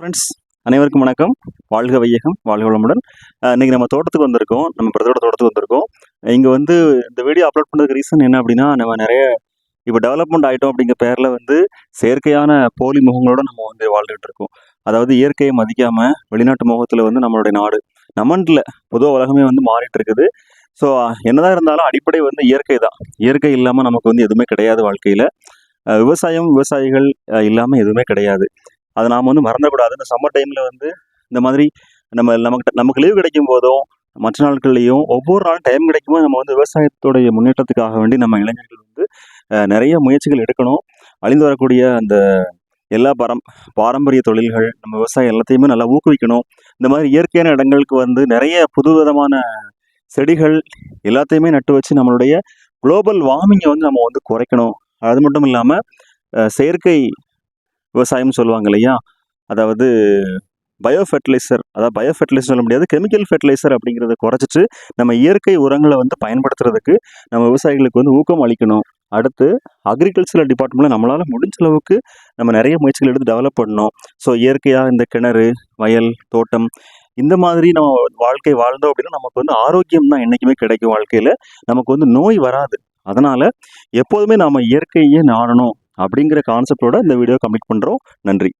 Friends அனைவருக்கும் வணக்கம். வாழ்க வையகம் வாழ்க வளமுடன். இன்றைக்கி நம்ம தோட்டத்துக்கு வந்திருக்கோம். நம்ம பிரதோட தோட்டத்துக்கு வந்திருக்கோம். இங்கே வந்து இந்த வீடியோ அப்லோட் பண்ணுறதுக்கு ரீசன் என்ன அப்படின்னா நம்ம நிறைய இப்போ டெவலப்மெண்ட் ஆகிட்டோம் அப்படிங்கிற பேரில் வந்து செயற்கையான போலி முகங்களோட நம்ம வந்து வாழ்ந்துகிட்டு இருக்கோம். அதாவது இயற்கையை மதிக்காமல் வெளிநாட்டு முகத்தில் வந்து நம்மளுடைய நாடு நம்மன்றில் பொதுவாக உலகமே வந்து மாறிட்டு இருக்குது. ஸோ என்னதான் இருந்தாலும் அடிப்படை வந்து இயற்கை தான். இயற்கை இல்லாமல் நமக்கு வந்து எதுவுமே கிடையாது வாழ்க்கையில். விவசாயம் விவசாயிகள் இல்லாமல் எதுவுமே கிடையாது. அதை நாம் வந்து மறந்துடக்கூடாது இந்த சம்மர் டைமில் வந்து இந்த மாதிரி நம்ம நமக்கு நமக்கு லீவ் கிடைக்கும் போதும் மற்ற நாட்கள்லையும் ஒவ்வொரு நாளும் டைம் கிடைக்கும்போது நம்ம வந்து விவசாயத்துடைய முன்னேற்றத்துக்காக வேண்டி நம்ம இளைஞர்கள் வந்து நிறைய முயற்சிகள் எடுக்கணும். அழிந்து வரக்கூடிய அந்த எல்லா பாரம் பாரம்பரிய தொழில்கள் நம்ம விவசாயம் எல்லாத்தையுமே நல்லா ஊக்குவிக்கணும். இந்த மாதிரி இயற்கையான இடங்களுக்கு வந்து நிறைய புதுவிதமான செடிகள் எல்லாத்தையுமே நட்டு வச்சு நம்மளுடைய குளோபல் வார்மிங்கை வந்து நம்ம வந்து குறைக்கணும். அது மட்டும் இல்லாமல் செயற்கை விவசாயம்னு சொல்லுவாங்க இல்லையா? அதாவது பயோ ஃபெர்டிலைசர் அதாவது பயோ ஃபெர்டிலைசர் சொல்ல முடியாது கெமிக்கல் ஃபெர்டிலைசர் அப்படிங்கிறத குறைச்சிட்டு நம்ம இயற்கை உரங்களை வந்து பயன்படுத்துறதுக்கு நம்ம விவசாயிகளுக்கு வந்து ஊக்கம் அளிக்கணும். அடுத்து அக்ரிகல்ச்சரல் டிபார்ட்மெண்ட்டில் நம்மளால் முடிஞ்ச அளவுக்கு நம்ம நிறைய முயற்சிகள் எடுத்து டெவலப் பண்ணணும். ஸோ இயற்கையாக இந்த கிணறு வயல் தோட்டம் இந்த மாதிரி நம்ம வாழ்க்கை வாழ்ந்தோம் அப்படின்னா நமக்கு வந்து ஆரோக்கியம் தான் என்றைக்குமே கிடைக்கும் வாழ்க்கையில். நமக்கு வந்து நோய் வராது. அதனால் எப்போதுமே நாம் இயற்கையே நாடணும். அப்படிங்கிற கான்செப்டோட இந்த வீடியோ கம்ப்ளீட் பண்ணுறோம் நன்றி.